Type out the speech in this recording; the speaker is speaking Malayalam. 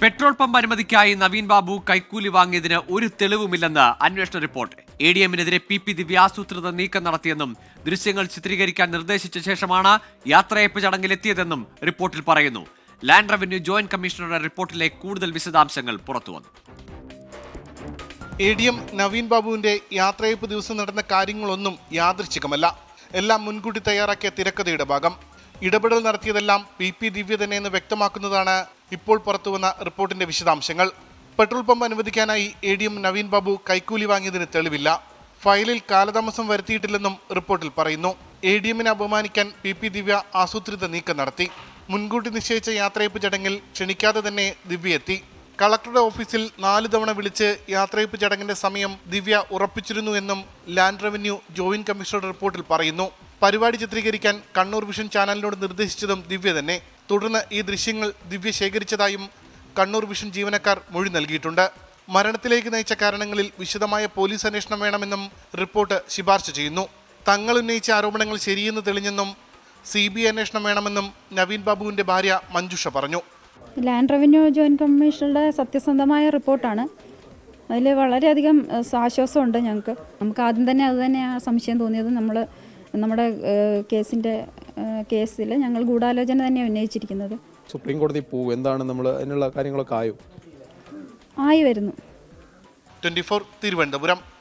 പെട്രോൾ പമ്പ് അനുമതിക്കായി നവീൻ ബാബു കൈക്കൂലി വാങ്ങിയതിന് ഒരു തെളിവുമില്ലെന്ന് അന്വേഷണ റിപ്പോർട്ട്. എ ഡി എമ്മിനെതിരെ പി പി ദിവ്യ ആസൂത്രിത നീക്കം നടത്തിയെന്നും ദൃശ്യങ്ങൾ ചിത്രീകരിക്കാൻ നിർദ്ദേശിച്ച ശേഷമാണ് യാത്രയപ്പ് ചടങ്ങിലെത്തിയതെന്നും റിപ്പോർട്ടിൽ പറയുന്നു. ലാൻഡ് റവന്യൂ ജോയിന്റ് കമ്മീഷണറുടെ റിപ്പോർട്ടിലെ കൂടുതൽ വിശദാംശങ്ങൾ പുറത്തുവന്നു എ ഡി എം നവീൻ ബാബുവിന്റെ യാത്രയപ്പ് ദിവസം നടന്ന കാര്യങ്ങളൊന്നും യാദൃച്ഛികമല്ല. എല്ലാം മുൻകൂട്ടി തയ്യാറാക്കിയ തിരക്കഥയുടെ ഭാഗം. ഇടപെടൽ നടത്തിയതെല്ലാം പി പി ദിവ്യ തന്നെ എന്ന് വ്യക്തമാക്കുന്നതാണ് ഇപ്പോൾ പുറത്തുവന്ന റിപ്പോർട്ടിന്റെ വിശദാംശങ്ങൾ. Petrol pump അനുവദിക്കാനായി A D M Naveen Babu കൈക്കൂലി വാങ്ങിയതിന് തെളിവില്ല. ഫയലിൽ കാലതാമസം വരുത്തിയിട്ടില്ലെന്നും റിപ്പോർട്ടിൽ പറയുന്നു. എ ഡി എമ്മിനെ അപമാനിക്കാൻ പി പി ദിവ്യ ആസൂത്രിത നീക്കം നടത്തി. മുൻകൂട്ടി നിശ്ചയിച്ച യാത്രയപ്പ് ചടങ്ങിൽ ക്ഷണിക്കാതെ തന്നെ ദിവ്യ എത്തി. കളക്ടറുടെ ഓഫീസിൽ നാല് തവണ വിളിച്ച് യാത്രയപ്പ് ചടങ്ങിന്റെ സമയം ദിവ്യ ഉറപ്പിച്ചിരുന്നു എന്നും ലാൻഡ് റവന്യൂ ജോയിന്റ് കമ്മീഷണറുടെ റിപ്പോർട്ടിൽ പറയുന്നു. പരിപാടി ചിത്രീകരിക്കാൻ കണ്ണൂർ വിഷൻ ചാനലിനോട് നിർദ്ദേശിച്ചതും ദിവ്യ തന്നെ. തുടർന്ന് ഈ ദൃശ്യങ്ങൾ ദിവ്യ ശേഖരിച്ചതായും കണ്ണൂർ വിഷൻ ജീവനക്കാർ മൊഴി നൽകിയിട്ടുണ്ട്. മരണത്തിലേക്ക് നയിച്ച കാരണങ്ങളിൽ വിശദമായ പോലീസ് അന്വേഷണം വേണമെന്നും റിപ്പോർട്ട് ശുപാർശ ചെയ്യുന്നു. തങ്ങൾ ഉന്നയിച്ച ആരോപണങ്ങൾ ശരിയെന്ന് തെളിഞ്ഞെന്നും സി ബി അന്വേഷണം വേണമെന്നും നവീൻ ബാബുവിന്റെ ഭാര്യ മഞ്ജുഷ പറഞ്ഞു. ലാൻഡ് റവന്യൂ ജോയിന്റ് കമ്മീഷണറുടെ സത്യസന്ധമായ റിപ്പോർട്ടാണ്. അതിൽ വളരെയധികം ആശ്വാസമുണ്ട് ഞങ്ങൾക്ക്. നമുക്ക് ആദ്യം തന്നെ അത് ആ സംശയം തോന്നിയത്. നമ്മൾ നമ്മുടെ കേസിന്റെ കേസിൽ ഞങ്ങൾ ഗൂഢാലോചന തന്നെ ഉന്നയിച്ചിരിക്കുന്നത്. സുപ്രീം കോടതി പോകും എന്താണ് നമ്മൾ അതിനുള്ള കാര്യങ്ങളൊക്കെ ആയോ? ആയി വരുന്നു. Twenty four Thiruvananthapuram.